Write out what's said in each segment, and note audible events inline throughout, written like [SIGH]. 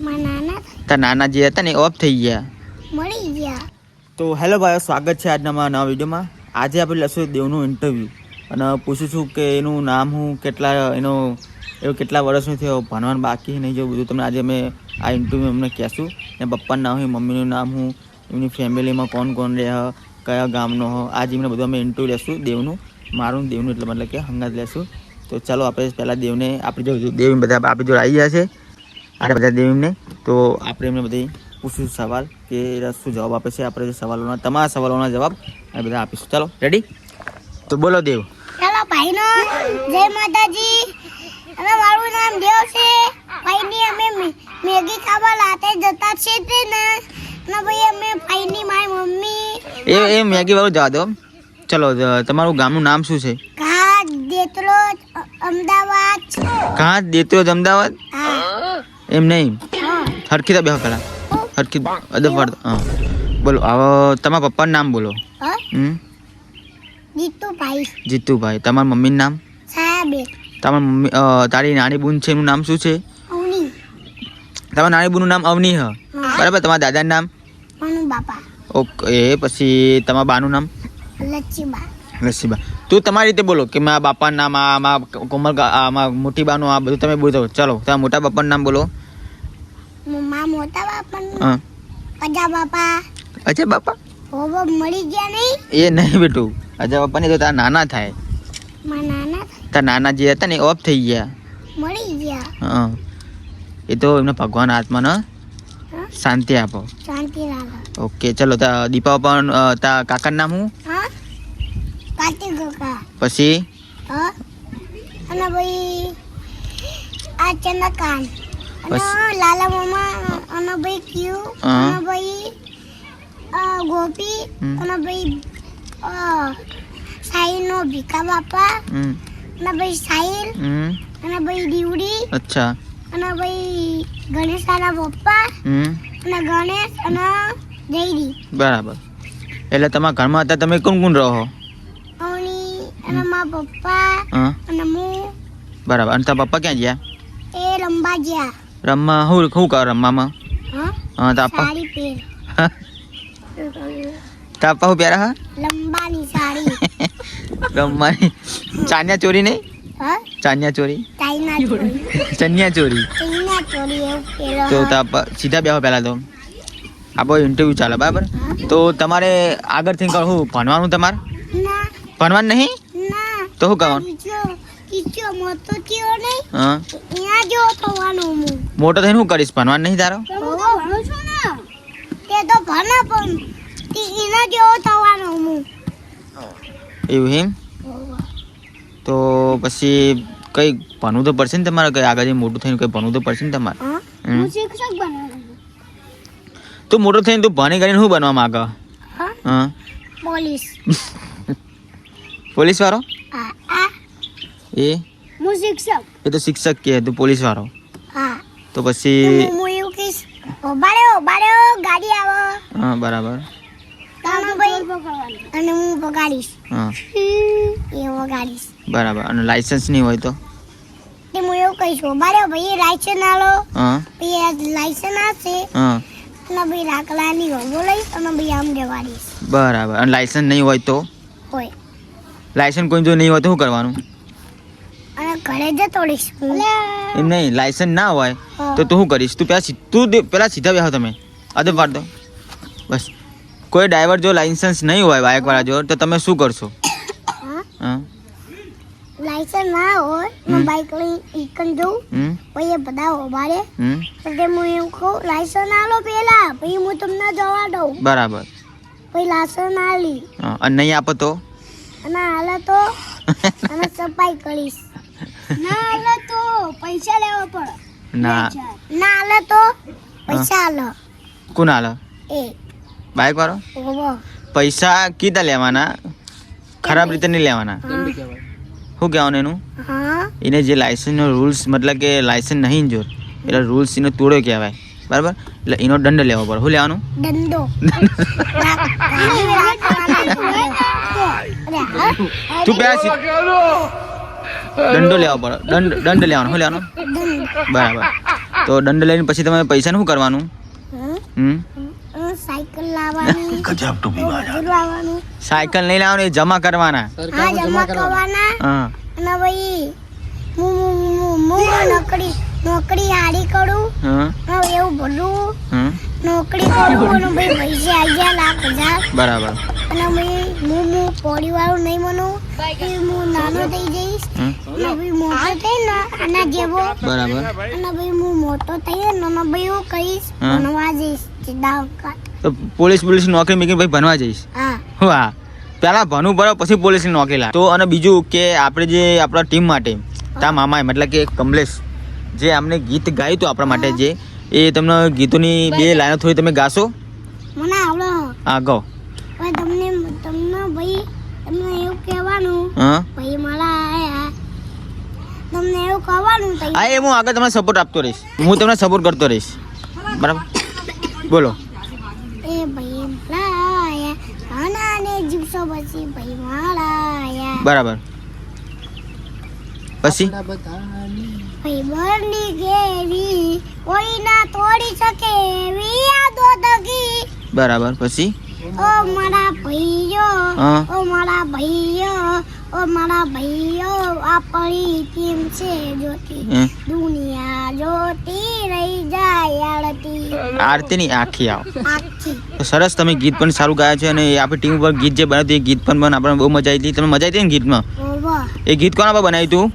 મારા નાના જે હતા ને ઓફ થઈ ગયા. મળી ગયા. તો હેલો ભાઈઓ સ્વાગત છે આજના મારા નવા વિડીયોમાં આજે આપણે લઈશું દેવનું ઇન્ટરવ્યૂ અને પૂછું છું કે એનું નામ હું કેટલા એનો એવો કેટલા વર્ષનું થયો ભણવાનું બાકી નહીં જો બધું તમને આજે અમે આ ઇન્ટરવ્યૂ અમને કહેશું. ને પપ્પાનું નામ હું મમ્મીનું નામ હું એમની ફેમિલીમાં કોણ કોણ રહે કયા ગામનો હો આજે એમને બધું અમે ઇન્ટરવ્યૂ લેશું દેવનું. મારું દેવનું એટલે મતલબ કે હંગાત લેશું. તો ચાલો આપણે પહેલાં દેવને આપણે જો દેવ બધા આપણી જોડે આવી ગયા છે. આપણે બધા દેવને તો આપણે એમને બધી પૂછીશું સવાલ કે શું જવાબ આપે છે આપણે જે સવાલોના તમારા સવાલોના જવાબ આ બધા આપીશું. ચાલો રેડી તો બોલો દેવ. ચાલો ભાઈનો. જય માતાજી. અને મારું નામ દેવ છે. ભાઈની અમે મેગી ખાવા લાતે જતા છે તે ને. અને ભાઈ અમે ભાઈની મારી મમ્મી. એ એ મેગી વાળું જવા દો. ચલો તમારું ગામનું નામ શું છે? ઘાટ દેતરોજ અમદાવાદ. ઘાટ દેતો જ અમદાવાદ? એમ નહીં? હરખી તો બેહો પેલા. હરખી અદબ વાળો હા. બોલો હવે તમારા પપ્પાનું નામ બોલો. હમ? જીતુભાઈ. જીતુભાઈ. તમારા મમ્મીનું નામ? સાહેબે તમારા મમ્મી તારી નાની બુન છે એનું નામ શું છે? તમારા નાની બૂનનું નામ અવની હ? બરાબર તમારા દાદાનું નામ? બાપા ઓકે પછી તમારા બાનું નામ? લચ્છીબા. રસીબા તું તમારી રીતે બોલો કે મારા બાપાનું નામ આ આમાં કોમલ આમાં મોટી બાનું આ બધું તમે બોલતો ચાલો તમારા મોટા બાપાનું નામ બોલો. મા મોટા બાપા. હા મળી ગયા નહીં. એ નહીં બેટું. અચ્છા બાપાને તો તારા નાના થાય. મારા નાના તારા નાના જે હતા ને ઓફ થઈ ગયા. મળી ગયા. હા. એ તો એમને ભગવાન આત્માને શાંતિ આપો. શાંતિ રાખો. ઓકે ચલો તા દીપા પણ તા કાકાનું નામ હું પછી? હા અને ભાઈ આ ચંદ્રકાંત અને લાલા મામા અને ભાઈ ક્યુ અને ભાઈ ગોપી અને ભાઈ અ, સાહિલનો ભીખા બાપા અને ભાઈ સાહિલ અને ભાઈ દીવડી અચ્છા. અને ભાઈ ગણેશાના પપ્પા હમ. અને ગણેશ અને જયદી. બરાબર. એટલે તમારા ઘરમાં હતા તમે કોણ કોણ રહો? અને મારા પપ્પા અને હું બરાબર. અને તારા પપ્પા ક્યાં ગયા? એ રમવા ગયા. રમવા? શું શું કરો રમવામાં? હા? હા તાપા સાડી પેર તાપા શું પહેરા હા? લંબાની સાડી. [LAUGHS] રમવાની. ચાન્યા ચોરી નહીં? હા? ચાન્યા ચોરી? ચાઇના ચોરી. ચન્યા ચોરી? ચાઇના ચોરી એવું તો તાપા સીધા બેહો પહેલાં તો. આપણો ઇન્ટરવ્યૂ ચાલે બરાબર? તો તમારે આગળથી કહું શું ભણવાનું તમારે? ભણવાનું નહીં? તો શું બીજો મોટો થઈને શું કરીશ ભણવાનું નહીં તારો એવું એમ? તો પછી કઈ ભણવું તો પડશે ને તમારે? કઈ આગળ મોટું થઈને કઈ ભણવું તો પડશે ને તમારે? તું મોટો થઈને તું ભણી કરીને શું બનવા માંગે? હા? હા? પોલીસ. [LAUGHS] પોલીસ વાળો એ? હું શિક્ષક. એ તો શિક્ષક કે તું પોલીસ વાળો હા. તો પછી હું એવું કહીશ ઉભાડે ઉભાડે ગાડી આવો. હા બરાબર. અને હું વગાડીશ. હા. એ વગાડીશ. બરાબર. અને લાયસન્સ નહીં હોય તો? હું એવું કહીશ ઉભાડે ભાઈ લાયસન્સ આલો હા. ભાઈ લાયસન્સ આવશે હા. અને ભાઈ રાખલાની વગો લઈશ અને ભાઈ આમ જવાડીશ બરાબર. અને લાયસન્સ નહીં હોય તો? હોય. લાયસન્સ કોઈ જો નહીં હોય તો શું કરવાનું? ઘરે જ એમ નહીં લાયસન્સ ના હોય તો તું શું કરીશ? તું પહેલાં તું પહેલાં સીધા બેહો તમે. અદબ પાડ દો બસ. કોઈ ડ્રાઈવર જો લાયસન્સ નહીં હોય બાઇકવાળા જો તો તમે શું કરશો? લાયસન્સ ના હોય હું બાઇક લઈ ઈકન જઉં. પછી બધા ઉભાડે હમ. એટલે હું એવું કહું લાયસન્સ આલો પેલા પછી હું તમને જવા દઉં. બરાબર. પછી લાયસન્સ આલી અને નહીં આપો તો? અને હાલે તો અને સફાઈ કરીશ ના હાલે તો પૈસા લેવા પડે ના ના હાલે તો પૈસા હાલો કોણ હાલો એ બાઈક વાળો પૈસા કીધા લેવાના ખરાબ રીતે નહીં લેવાના શું કહેવાનું એનું એને જે લાયસન્સનો રૂલ્સ મતલબ કે લાયસન્સ નહીં જો એટલે રૂલ્સ એનો તોડ્યો કહેવાય બરાબર એટલે એનો દંડ લેવો પડે શું લેવાનું દંડો તું પહેલા દંડો લેવા પડે. દંડ દંડ લેવાનો. શું લેવાનો? બરાબર. તો દંડ લઈને પછી તમે પૈસાનું શું કરવાનું? હમ? સાયકલ લાવવાની [LAUGHS] બધું લાવવાનું સાયકલ નહીં લાવવાની જમા કરવાના. હા જમા કરવાના. હા. અને ભાઈ હું નોકરી નોકરી હારી કરું. હા. એવું હા નોકરી કરું અને ભાઈ પૈસા આવી ગયા લાખ હજાર. બરાબર. અને ભાઈ હું હું પોળી વાળું નહીં બનું કે હું નાનો થઈ જઈશ. અને ભાઈ મોટો થઈ ને આના જેવો. બરાબર. અને ભાઈ હું મોટો થઈ ને અને ભાઈ હું કહીશ. ભણવા જઈશ તો પોલીસ પોલીસ નોકરી મૂકીને ભાઈ ભણવા જઈશ? હા. વાહ. પહેલા ભણવું ભરો પછી પોલીસની નોકરી લા તો અને બીજું કે આપણે જે આપણા ટીમ માટે તા મામાએ મતલબ કે કમલેશ જે અમને ગીત ગાયું હતું આપણા માટે જે એ તમને ગીતોની બે લાઈનો થોડી તમે ગાશો? મને આવડો. હા ગો હવે તમને તમને ભાઈ તમને એવું કહેવાનું હા? ભાઈ આયા. તમને એવું કહેવાનું તઈ હા એ હું આગળ તમને સપોર્ટ આપતો રહીશ. હું તમને સપોર્ટ કરતો રહીશ. બરાબર? બોલો. એ ભાઈ મારા આયા. ને જીવસો પછી ભાઈ મારા આયા. બરાબર. પછી? ભાઈ બરની ગેવી કોઈ ના તોડી શકે એવી યાદો તકી બરાબર. પછી? ઓ મારા ભાઈઓ ઓ મારા ભાઈઓ ઓ મારા ભાઈઓ આપણી ટીમ છે? જોતી દુનિયા જોતી રહી જાય આરતી. આરતી ની આખી આવો. આખી. તો સરસ તમે ગીત પણ સારું ગાયા છે અને આપણી ટીમ ઉપર ગીત જે બનાવ્યું એ ગીત પણ પણ આપણને બહુ મજા આવી હતી તમે મજા આવી હતી ને ગીતમાં? એ ગીત કોના પર બનાવ્યું તું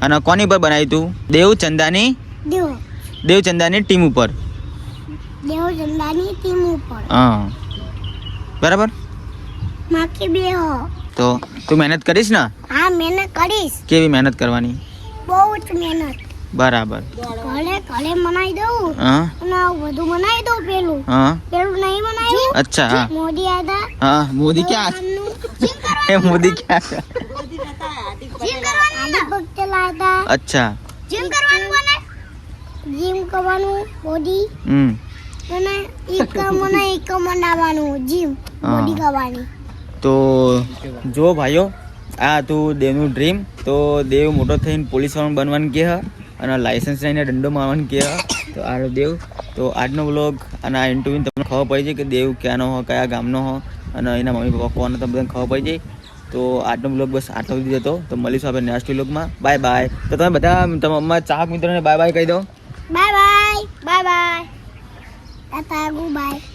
અને કોની પર બનાવ્યું તું દેવ ચંદાની દેવ. દેવ ચંદાની ટીમ ઉપર. દેવ ચંદાની ટીમ ઉપર. હા. બરાબર? માખી બે હો તો તું મહેનત કરીશ ને? હા મહેનત કરીશ. કેવી મહેનત કરવાની? બહુ જ મહેનત. બરાબર. ઘરે ઘરે મનાઈ દઉં હા? અને બધું મનાઈ દઉં પેલું. હા? પેલું નહીં મનાયું? અચ્છા હા. મોદી આદા હા મોદી ક્યાં? એ મોદી ક્યાં? ચલાવતા અચ્છા. જીમ કરવાનું બને જીમ કરવાનું બોડી હમ. અને એક મને એક બનાવવાનું જીમ. બોડી કરવાની. તો જો ભાઈઓ, આ હતું દેવનું ડ્રીમ તો દેવ મોટો થઈને પોલીસ વાળો બનવાનું કહે અને લાઇસન્સ લઈને દંડો મારવાનું કહે તો આ દેવ. તો આજનો બ્લોગ અને આ ઇન્ટરવ્યુ તમને ખબર પડી જાય કે દેવ ક્યાંનો હો કયા ગામનો હો અને એના મમ્મી પપ્પા કોણ તમને બધાને ખબર પડી જાય તો આજનો બ્લોગ બસ આટલો સુધી હતો. તો મળીશું આપણે નેક્સ્ટ બ્લોગમાં બાય બાય તો તમે બધા તમારા ચાહક મિત્રોને બાય બાય કહી દો. Bye bye bye bye bye